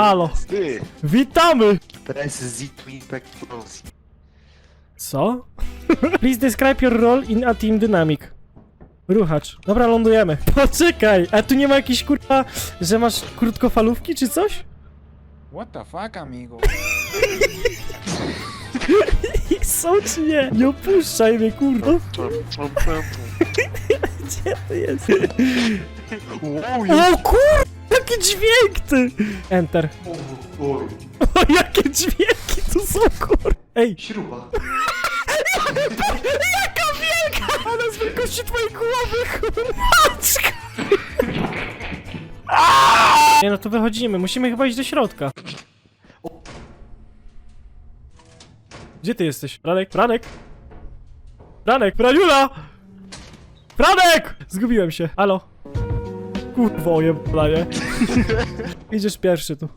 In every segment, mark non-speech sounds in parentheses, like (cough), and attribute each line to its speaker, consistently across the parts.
Speaker 1: Halo,
Speaker 2: Ty!
Speaker 1: witamy!
Speaker 2: Press Z to impact Rosji.
Speaker 1: Co? Please describe your role in a team dynamic. Ruchacz. Dobra, lądujemy. (laughs) Poczekaj, a tu nie ma jakiejś kurwa, że masz krótkofalówki czy coś?
Speaker 3: What the fuck, amigo? (laughs)
Speaker 1: Są czy nie? Nie opuszczaj mnie, kurwa. (laughs) Gdzie to jest? O kur... Jaki dźwięk ty! Enter. O, jakie dźwięki tu są, kur... Ej,
Speaker 2: Śruba. (laughs)
Speaker 1: jaka wielka! Ale z wielkości twojej głowy, kur... Maczka! Nie no, to wychodzimy. Musimy chyba iść do środka. Gdzie ty jesteś? Franek? Franek? Franek? Franiula! Franek! Zgubiłem się. Halo? Kurwa, ojebanie. (laughs) Idziesz pierwszy tu.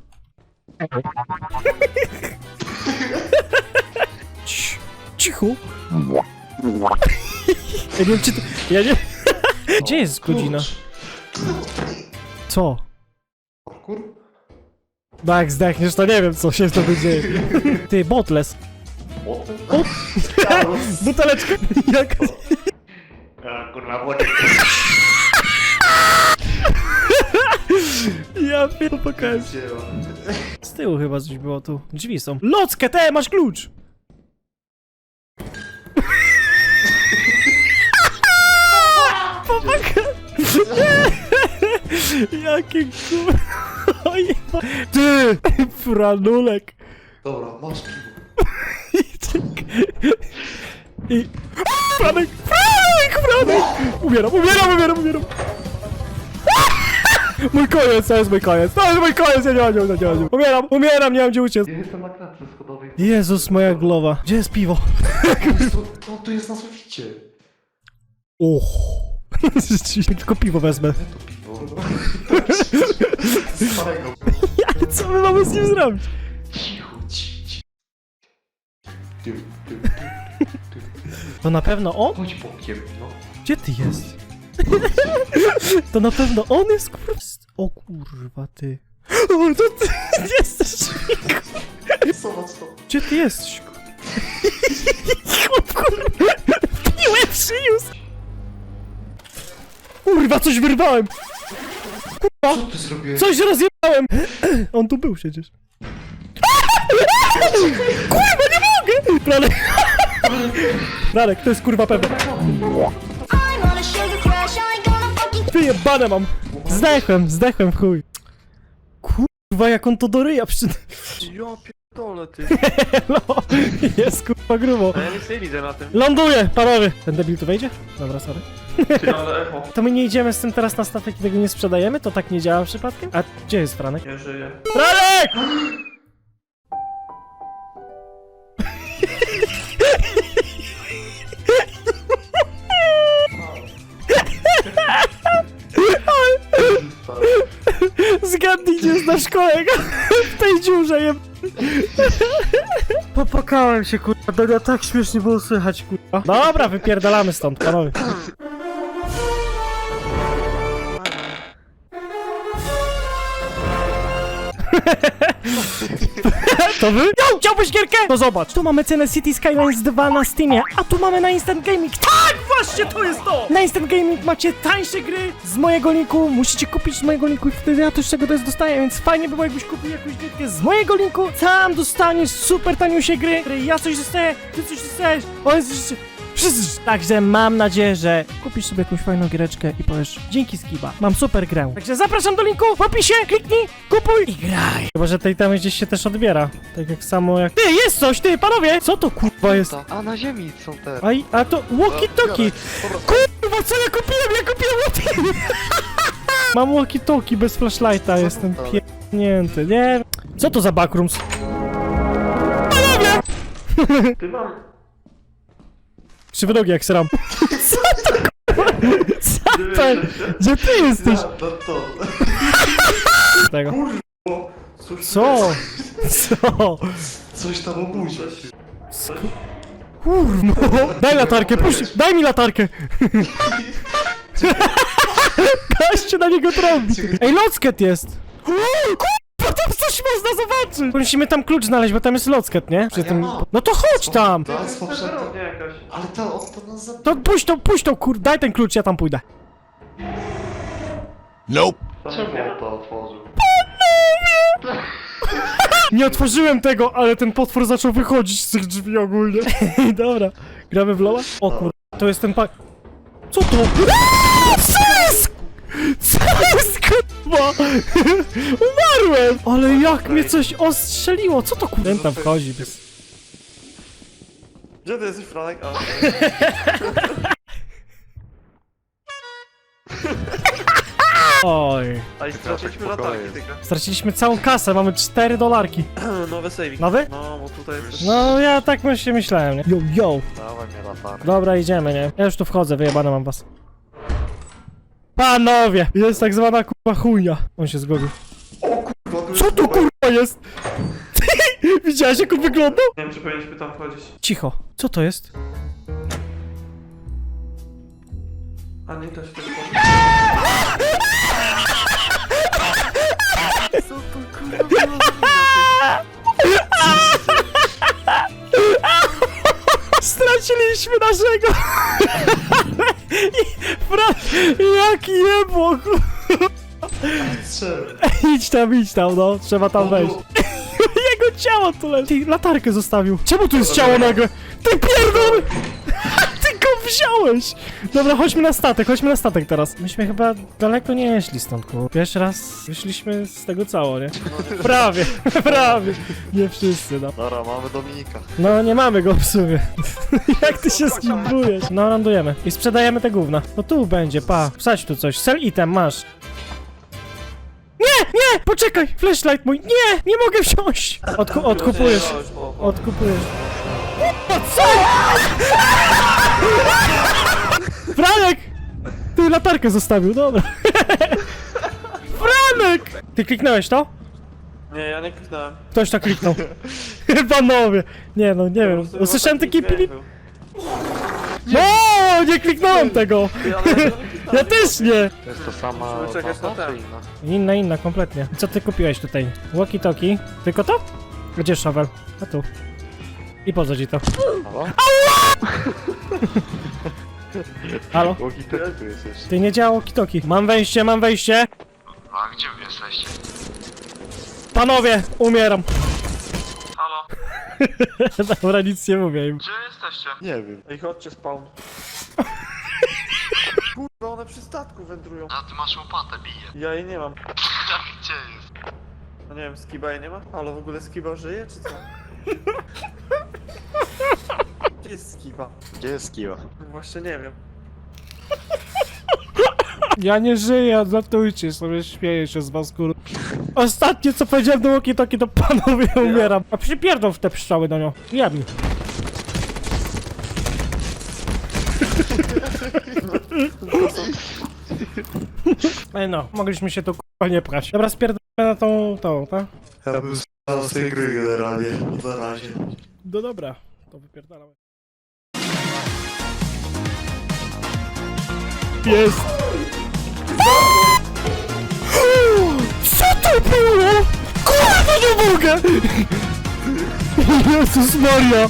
Speaker 1: Cii- Cicho. Ja nie wiem, czy to... Ja nie... Gdzie jest godzina? Co?
Speaker 2: Kur?
Speaker 1: No jak zdechniesz, to nie wiem, co się wtedy dzieje. Ty, botless. (laughs) Buteleczka. (laughs) Jak...
Speaker 2: Kurwa, wody. (laughs)
Speaker 1: Ja pierdolę, pokażę. Z tyłu chyba coś było tu. Drzwi są. Lockę, te, masz klucz! (laughs) Popatrz. (laughs) Jakie kur... Ojeba. Ty! Franulek.
Speaker 2: Dobra, masz piwo.
Speaker 1: I czekaj. I... Franek! Franek! Franek! Umieram, umieram, umieram, umieram! Mój koniec, to jest mój koniec, to jest mój koniec, ja nie mam, nie mam, nie. Umieram, umieram, nie mam gdzie uciec.
Speaker 2: Ja jestem na klatce schodowej.
Speaker 1: Jezus, moja głowa. Gdzie jest piwo?
Speaker 2: To, to, to jest na suficie.
Speaker 1: Och. (laughs) Tylko piwo wezmę.
Speaker 2: To piwo. (laughs) Starego.
Speaker 1: Ale co my mamy z nim zrobić?
Speaker 2: Cicho, cicho. Ty, ty, ty, ty.
Speaker 1: To na pewno on?
Speaker 2: Chodź bokiem, no.
Speaker 1: Gdzie ty jest? (laughs) To na pewno on jest kurwa. O kurwa ty. O, to ty (laughs) jesteś.
Speaker 2: Zobacz to.
Speaker 1: Gdzie ty jesteś? Chłop (laughs) kurwa. Piłę przyniósł. Kurwa, coś wyrwałem.
Speaker 2: Co ty zrobiłeś?
Speaker 1: Coś rozjebałem. (clears throat) On tu był przecież. Kurwa, nie mogę. Franek. Franek, to jest kurwa pewne. Wyjebane mam. Zdechłem, zdechłem w chuj. Kurwa, jak on to do ryja przy...
Speaker 4: Ja pierdolę ty. (laughs)
Speaker 1: No, jest kurwa grubo.
Speaker 4: Ja nic nie widzę na tym.
Speaker 1: Ląduję, panowie. Ten debil tu wejdzie? Dobra, sorry.
Speaker 4: Ty, ale echo.
Speaker 1: To my nie idziemy z tym teraz na statek i tego nie sprzedajemy? To tak nie działa przypadkiem? A gdzie jest Franek?
Speaker 4: Nie żyję.
Speaker 1: Franek! Zgadnij, gdzie jest nasz kolega (laughs) w tej dziurze je... Popakałem się, kurwa, Donia, tak śmiesznie było słychać, kurwa. Dobra, wypierdalamy stąd, panowie. (laughs) To wy? Yo, chciałbyś gierkę? No zobacz, tu mamy cenę City Skylines 2 na Steamie, a tu mamy na Instant Gaming. Tak, właśnie to jest to! Na Instant Gaming macie tańsze gry z mojego linku, musicie kupić z mojego linku i wtedy ja czego to jest dostaję, więc fajnie by było jakbyś kupił jakąś gierkę z mojego linku, sam dostaniesz super taniusie gry, które ja coś dostaję, ty coś dostajesz, o jest Wszyscy. Także mam nadzieję, że kupisz sobie jakąś fajną giereczkę i powiesz dzięki Skiba, mam super grę. Także zapraszam do linku w opisie, kliknij, kupuj i graj. Chyba, że tej tamy gdzieś się też odbiera. Tak jak samo jak... Ty, jest coś, ty, panowie! Co to kurwa jest?
Speaker 4: A na ziemi są te.
Speaker 1: Aj, a to walkie-talkie. Kurwa, co ja kupiłem? Ja kupiłem walkie (laughs) Mam walkie-talkie bez flashlighta, jestem pierdnięty. Nie Co to za backrooms?
Speaker 4: Ty mam.
Speaker 1: Krzywy nogi jak sram. (laughs) Co to kurwa? Co to? Gdzie ty jesteś?
Speaker 2: No to...
Speaker 1: Tego.
Speaker 2: Coś,
Speaker 1: Co? Co?
Speaker 2: Coś tam obuzi.
Speaker 1: Kurno. Daj latarkę, puść, daj mi latarkę. (laughs) Gościu na niego trąbi. Ej, Locket jest. Tam coś można zobaczyć! Musimy tam klucz znaleźć, bo tam jest locket, nie? Przy
Speaker 2: ja
Speaker 1: tym...
Speaker 2: mam.
Speaker 1: No to chodź tam!
Speaker 2: To jest poprzednio.
Speaker 4: Czerwnie jakaś.
Speaker 2: Ale to, on to nas.
Speaker 1: To puść to, puść to, kur... Daj ten klucz, ja tam pójdę.
Speaker 2: Czemu on to otworzył? (laughs)
Speaker 1: Nie otworzyłem tego, ale ten potwór zaczął wychodzić z tych drzwi ogólnie. (laughs) Dobra, gramy w Lola? O kur... To jest ten pak... Co to? Aaa! Co jest? Co jest kurwa? (laughs) Umarłem! Ale jak mnie coś ostrzeliło, co to kur... Ten tam wchodzi bez...
Speaker 4: Gdzie ty jesteś, Franek? A, (laughs)
Speaker 1: Oj.
Speaker 4: a i straciliśmy latarki tylko.
Speaker 1: Straciliśmy całą kasę, mamy 4 dolarki. (clears throat)
Speaker 4: Nowy saving.
Speaker 1: Nowy?
Speaker 4: No, bo tutaj jest...
Speaker 1: No ja tak myślę, myślałem, nie? Yo, yo.
Speaker 2: Dawaj mnie latarkę.
Speaker 1: Dobra, idziemy, nie? Ja już tu wchodzę, wyjebane mam was. Panowie! Jest tak zwana kurwa chujnia. On się zgodził.
Speaker 2: Kurwa, tu
Speaker 1: Co
Speaker 2: jest
Speaker 1: tu kurwa jest? (laughs) Widziałeś jak on wyglądał?
Speaker 4: Nie wiem, czy powinniśmy tam wchodzić.
Speaker 1: Cicho. Co to jest?
Speaker 4: A nie, to się też wchodzi. (laughs)
Speaker 1: Straciliśmy naszego! (laughs) Fra... Jak jebło!
Speaker 2: Strzel.
Speaker 1: Idź tam, idź tam, no. Trzeba tam wejść. (laughs) Jego ciało tu leży. Ty, latarkę zostawił. Czemu tu jest ciało nagle? Ty pierdol! Wziąłeś! Dobra, chodźmy na statek, chodźmy na statek teraz. Myśmy chyba daleko nie szli stąd, ku. Pierwszy raz wyszliśmy z tego cało, nie? Prawie, (laughs) prawie. Nie wszyscy, no.
Speaker 2: Dobra, mamy Dominika.
Speaker 1: No, nie mamy go w sumie. (laughs) Jak ty się skimbujesz? No, lądujemy. I sprzedajemy te gówna. No tu będzie, pa. Wsadź tu coś. Sell item, masz. Nie, nie! Poczekaj! Flashlight mój! Nie! Nie mogę wziąć! Odku odkupujesz. Odkupujesz. O, co? (laughs) Franek! Ty latarkę zostawił, dobra. (laughs) Franek! Ty kliknąłeś to?
Speaker 4: Nie, ja nie kliknąłem.
Speaker 1: Ktoś to kliknął. (laughs) Panowie! Nie no, nie wiem. Usłyszałem taki pili... No, nie kliknąłem tego! Ja też nie!
Speaker 2: To jest to sama
Speaker 4: Musimy czekać na ten.
Speaker 1: Inna, inna, kompletnie. Co ty kupiłeś tutaj? Walkie talkie? Tylko to? Gdzie shovel? A tu. I po co ci to?
Speaker 2: Halo? (laughs)
Speaker 1: Halo?
Speaker 2: Łogi tu jest jeszcze.
Speaker 1: Ty nie działa talkie. Mam wejście, mam wejście!
Speaker 2: A gdzie wy jesteście?
Speaker 1: Panowie, umieram.
Speaker 4: Halo, (laughs)
Speaker 1: Dobra, nic nie mówię im.
Speaker 4: gdzie jesteście?
Speaker 2: Nie wiem.
Speaker 4: Ej, chodźcie, spawn. (laughs) Kurwa, one przy statku wędrują.
Speaker 2: A ty masz łopatę, bije.
Speaker 4: Ja jej nie mam.
Speaker 2: Gdzie jest?
Speaker 4: No nie wiem, Skiba jej nie ma? Halo, w ogóle Skiba żyje, czy co? Gdzie jest?
Speaker 2: Gdzie jest kiła?
Speaker 4: Właśnie nie wiem. (laughs)
Speaker 1: Ja nie żyję, odlatujcie sobie, śmieję się z was, kur... Ostatnie co powiedziałem do walkie talkie to panowie umieram. A przypierdol w te pszczoły do nią. Jadł. (laughs) Ej no, mogliśmy się tu k***a nie prać. Dobra, spierdolę na tą, tą, tak?
Speaker 2: Ja bym z tej gry generalnie. Na razie.
Speaker 1: No dobra, to wypierdalamy. Jest! Co to było? Kurwa, nie mogę! Jezus Maria!